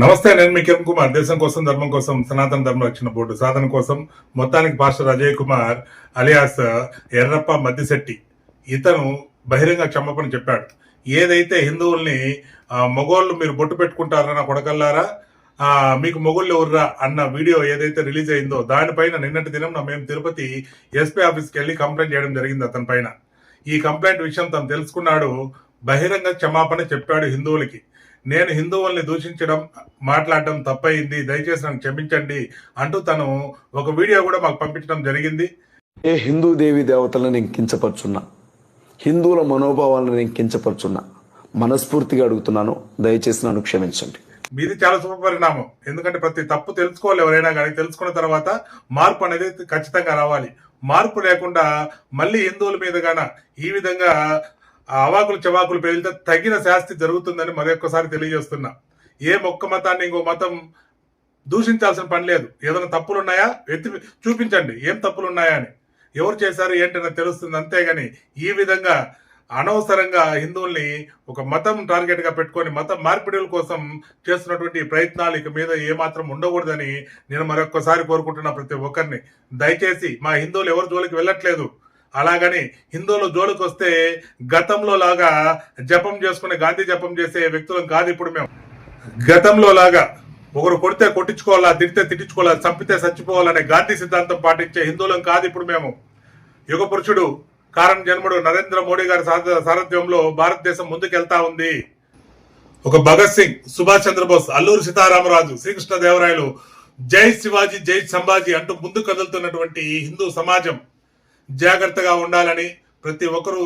నమస్తే నేను మీ కిరణ్ కుమార్. దేశం కోసం ధర్మం కోసం సనాతన ధర్మ రక్షణ బోర్డు సాధన కోసం మొత్తానికి పాస్టర్ అజయ్ కుమార్ అలియాస్ ఎర్రప్ప మద్దిశెట్టి ఇతను బహిరంగ క్షమాపణ చెప్పాడు. ఏదైతే హిందువుల్ని మొగోళ్ళు మీరు బొట్టు పెట్టుకుంటారన్న కొడకల్లారా మీకు మొగుళ్ళు ఎవర్రా అన్న వీడియో ఏదైతే రిలీజ్ అయిందో దానిపైన నిన్నటి దినం మేము తిరుపతి ఎస్పీ ఆఫీస్కి వెళ్ళి కంప్లైంట్ చేయడం జరిగింది అతని పైన. ఈ కంప్లైంట్ విషయం తను తెలుసుకున్నాడు బహిరంగ క్షమాపణ చెప్పాడు హిందువులకి. నేను హిందువుల్ని దూషించడం మాట్లాడడం తప్పయింది దయచేసి నన్ను క్షమించండి అంటూ తను ఒక వీడియో కూడా మాకు పంపించడం జరిగింది. ఏ హిందూ దేవి దేవతలను నేను కించపరుచున్నా? హిందువుల మనోభావాలను నేను కించపరుచున్నా? మనస్ఫూర్తిగా అడుగుతున్నాను. దయచేసి నన్ను క్షమించండి. మీది చాలా శుభ పరిణామం. ఎందుకంటే ప్రతి తప్పు తెలుసుకోవాలి ఎవరైనా కానీ. తెలుసుకున్న తర్వాత మార్పు అనేది ఖచ్చితంగా రావాలి. మార్పు లేకుండా మళ్ళీ హిందువుల మీద గాన ఈ విధంగా ఆ అవాకులు చవాకులు పేలితే తగిన శాస్తి జరుగుతుందని మరొకసారి తెలియజేస్తున్నా. ఏ ఒక్క మతాన్ని ఇంకో మతం దూషించాల్సిన పని లేదు. ఏదైనా తప్పులు ఉన్నాయా ఎత్తి చూపించండి. ఏం తప్పులు ఉన్నాయా అని. ఎవరు చేశారు ఏంటని తెలుస్తుంది అంతేగాని ఈ విధంగా అనవసరంగా హిందువుల్ని ఒక మతం టార్గెట్గా పెట్టుకొని మత మార్పిడుల కోసం చేస్తున్నటువంటి ప్రయత్నాలు ఇక మీద ఏమాత్రం ఉండకూడదని నేను మరొక్కసారి కోరుకుంటున్నా ప్రతి ఒక్కరిని. దయచేసి మా హిందువులు ఎవరి జోలికి వెళ్ళట్లేదు. అలాగని హిందువులు జోలికి వస్తే గతంలో లాగా జపం చేసుకునే గాంధీ జపం చేసే వ్యక్తులం కాదు ఇప్పుడు మేము. గతంలో లాగా ఒకరు కొడితే కొట్టించుకోవాలా తిడితే తిట్టించుకోవాలా చంపితే చచ్చిపోవాలనే గాంధీ సిద్ధాంతం పాటించే హిందువులం కాదు ఇప్పుడు మేము. యుగ పురుషుడు కారణ జన్ముడు నరేంద్ర మోడీ గారి సార- సారథ్యంలో భారతదేశం ముందుకెళ్తా ఉంది. ఒక భగత్ సింగ్ సుభాష్ చంద్రబోస్ అల్లూరి సీతారామరాజు శ్రీకృష్ణ దేవరాయలు జై శివాజీ జై సంభాజీ అంటూ ముందు కదులుతున్నటువంటి హిందూ సమాజం. జాగ్రత్తగా ఉండాలని ప్రతి ఒక్కరూ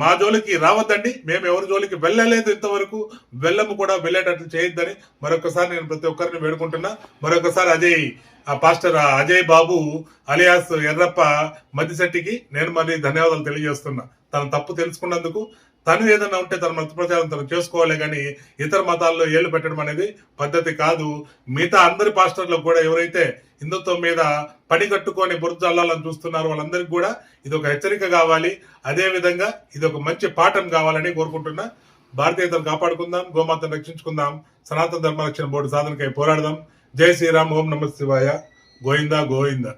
మా జోలికి రావద్దండి. మేము ఎవరి జోలికి వెళ్ళలేదు ఇంతవరకు. వెళ్ళము కూడా వెళ్ళేటట్లు చేయొద్దని మరొకసారి నేను ప్రతి ఒక్కరిని వేడుకుంటున్నా. మరొకసారి అజయ్ ఆ పాస్టర్ అజయ్ బాబు అలియాస్ ఎర్రప్ప మద్దిశెట్టికి నేను మళ్ళీ ధన్యవాదాలు తెలియజేస్తున్నా. తన తప్పు తెలుసుకున్నందుకు తను ఏదైనా ఉంటే తన మత ప్రచారం తను చేసుకోవాలి కానీ ఇతర మతాల్లో ఏళ్ళు పెట్టడం అనేది పద్ధతి కాదు. మిగతా అందరి పాస్టర్లకు కూడా ఎవరైతే హిందుత్వం మీద పని కట్టుకొని బురద చల్లాలని చూస్తున్నారు వాళ్ళందరికీ కూడా ఇది ఒక హెచ్చరిక కావాలి. అదేవిధంగా ఇది ఒక మంచి పాఠం కావాలని కోరుకుంటున్నా. భారతీయతను కాపాడుకుందాం గోమాతను రక్షించుకుందాం సనాతన ధర్మ రక్షణ బోర్డు సాధనకై పోరాడదాం. జై శ్రీరామ్ ఓం నమ శివాయ. గోవిందా గోవిందా.